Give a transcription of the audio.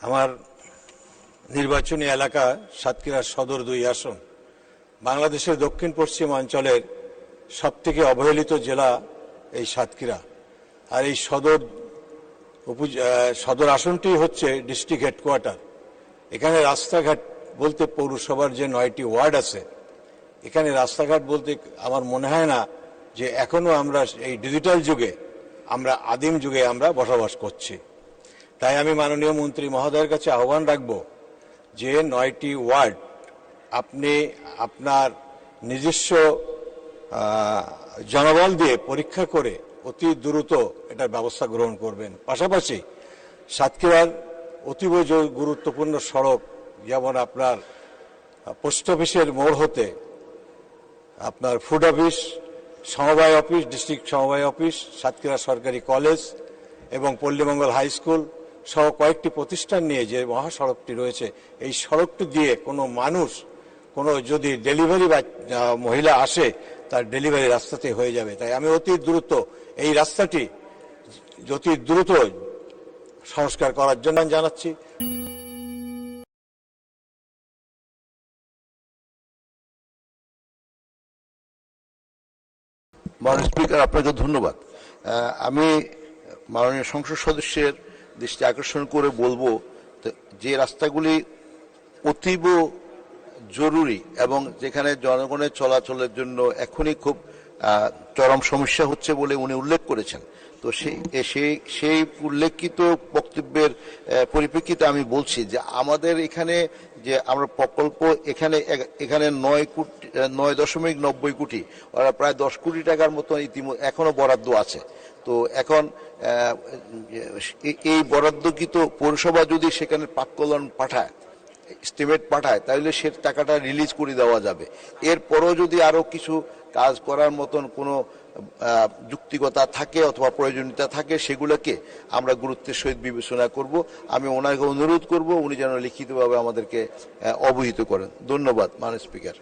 আমার নির্বাচনী এলাকা সাতক্ষীরা সদর দুই আসন। বাংলাদেশের দক্ষিণ পশ্চিম অঞ্চলের সবথেকে অবহেলিত জেলা এই সাতক্ষীরা। আর এই সদর সদর আসনটি হচ্ছে ডিস্ট্রিক্ট হেডকোয়ার্টার। এখানে রাস্তাঘাট বলতে পৌরসভার যে নয়টি ওয়ার্ড আছে, এখানে রাস্তাঘাট বলতে আমার মনে হয় না যে এখনও আমরা এই ডিজিটাল যুগে, আমরা আদিম যুগে আমরা বসবাস করছি। তাই আমি মাননীয় মন্ত্রী মহোদয়ের কাছে আহ্বান রাখব যে নয়টি ওয়ার্ড আপনি আপনার নিজস্ব জনবল দিয়ে পরীক্ষা করে অতি দ্রুত এটার ব্যবস্থা গ্রহণ করবেন। পাশাপাশি সাতক্ষীরার অতীব গুরুত্বপূর্ণ সড়ক, যেমন আপনার পোস্ট অফিসের মোড় হতে আপনার ফুড অফিস, সমবায় অফিস, ডিস্ট্রিক্ট সমবায় অফিস, সাতক্ষীরা সরকারি কলেজ এবং পল্লীমঙ্গল হাই স্কুল সহ কয়েকটি প্রতিষ্ঠান নিয়ে যে মহাসড়কটি রয়েছে এই সড়কটি দিয়ে কোনো মানুষ কোনো যদি ডেলিভারি বা মহিলা আসে তার ডেলিভারি রাস্তাতে হয়ে যাবে। তাই আমি অতি দ্রুত এই রাস্তাটি অতি দ্রুত সংস্কার করার জন্য জানাচ্ছি। মাননীয় স্পিকার আপনাকে ধন্যবাদ। আমি মাননীয় সংসদ সদস্যের দৃষ্টি আকর্ষণ করে বলব যে রাস্তাগুলি অতীব জরুরি এবং যেখানে জনগণের চলাচলের জন্য এখনই খুব চরম সমস্যা হচ্ছে বলে উনি উল্লেখ করেছেন। তো সেই সেই সেই উল্লেখিত বক্তব্যের পরিপ্রেক্ষিতে আমি বলছি যে আমাদের এখানে যে আমরা প্রকল্প, এখানে এখানে নয় কোটি নয় দশমিক নব্বই কোটি প্রায় দশ কোটি টাকার মতো ইতিমধ্যে এখনও বরাদ্দ আছে। তো এখন এই বরাদ্দকৃত পৌরসভা যদি সেখানে পাককলন পাঠায় এস্টিমেট পাঠায় তাহলে সে টাকাটা রিলিজ করে দেওয়া যাবে। এরপরও যদি আরও কিছু কাজ করার মতন কোনো যুক্তিকতা থাকে অথবা প্রয়োজনীয়তা থাকে, সেগুলোকে আমরা গুরুত্বের সহিত বিবেচনা করব। আমি ওনাকে অনুরোধ করব, উনি যেন লিখিতভাবে আমাদেরকে অবহিত করেন। ধন্যবাদ, মাননীয় স্পিকার